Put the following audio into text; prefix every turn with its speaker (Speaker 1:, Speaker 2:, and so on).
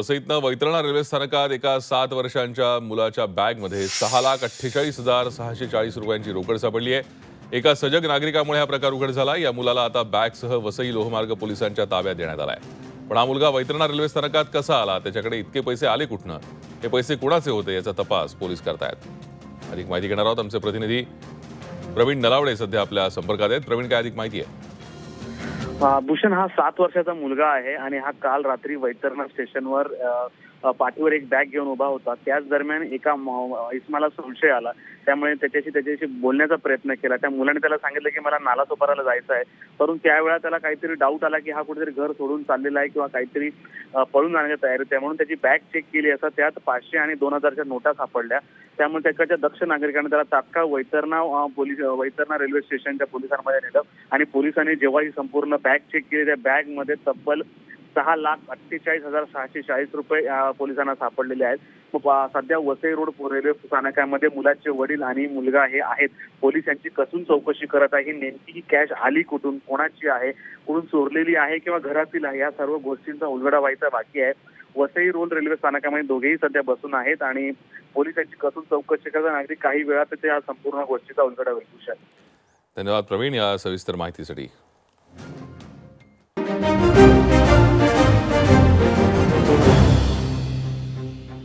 Speaker 1: वसईतनं Vaitarna railway स्थानकात एका सात वर्षांच्या मुलाच्या बॅगमध्ये सहा लाख अठ्ठेचाळीस हजार सहाशे चाळीस रुपयांची रोकड सापडली आहे. एका सजग नागरिकामुळे हा प्रकार उघड झाला. या मुलाला आता बॅगसह वसई लोहमार्ग पोलिसांच्या ताब्यात देण्यात आलाय. पण हा मुलगा वैतरणा रेल्वे स्थानकात कसा आला? त्याच्याकडे इतके पैसे आले कुठनं? हे पैसे कुणाचे होते याचा तपास पोलीस करतायत. अधिक माहिती घेणार आहोत आमचे प्रतिनिधी प्रवीण नलावडे सध्या आपल्या संपर्कात आहेत. प्रवीण काय अधिक माहिती आहे?
Speaker 2: भूषण हा सात वर्षाचा मुलगा आहे आणि हा काल रात्री वैतरणा स्टेशनवर पाठीवर एक बॅग घेऊन उभा होता. त्याच दरम्यान एका म- संशय आला. त्यामुळे त्याच्याशी त्याच्याशी बोलण्याचा प्रयत्न केला. त्या मुलाने त्याला सांगितलं की मला नालासोपाराला जायचं आहे. परंतु त्यावेळेला त्याला काहीतरी डाऊट आला की हा कुठेतरी घर सोडून चाललेला आहे किंवा काहीतरी पळून जाण्याच्या तयारीत आहे. म्हणून त्याची बॅग चेक केली असता त्यात पाचशे आणि दोन हजारच्या नोटा सापडल्या. त्यामुळे त्याच्या दक्ष नागरिकांनी त्याला तात्काळ वैतरणा पोलीस वैतरणा रेल्वे स्टेशनच्या पोलिसांमध्ये नेलं. आणि पोलिसांनी जेव्हा ही संपूर्ण बॅग चेक केली त्या बॅगमध्ये तब्बल सहा लाख अठ्ठेचाळीस हजार सहाशे चाळीस रुपये पोलिसांना सापडलेले आहेत. सध्या वसई रोड रेल्वे स्थानकामध्ये मुलाचे वडील आणि मुलगा हे आहेत. पोलीस यांची कसून चौकशी करत आहे. नेमकी ही कॅश आली कुठून कोणाची आहे कुठून चोरलेली आहे किंवा घरातील आहे या सर्व गोष्टींचा उलगडा व्हायचा बाकी आहे. वसई रोड रेल्वे स्थानकामध्ये दोघेही सध्या बसून आहेत आणि पोलिसांची कसून चौकशी करत नागरिक काही वेळात त्या संपूर्ण गोष्टीचा उलगडा होईल.
Speaker 1: धन्यवाद प्रवीण या सविस्तर माहितीसाठी.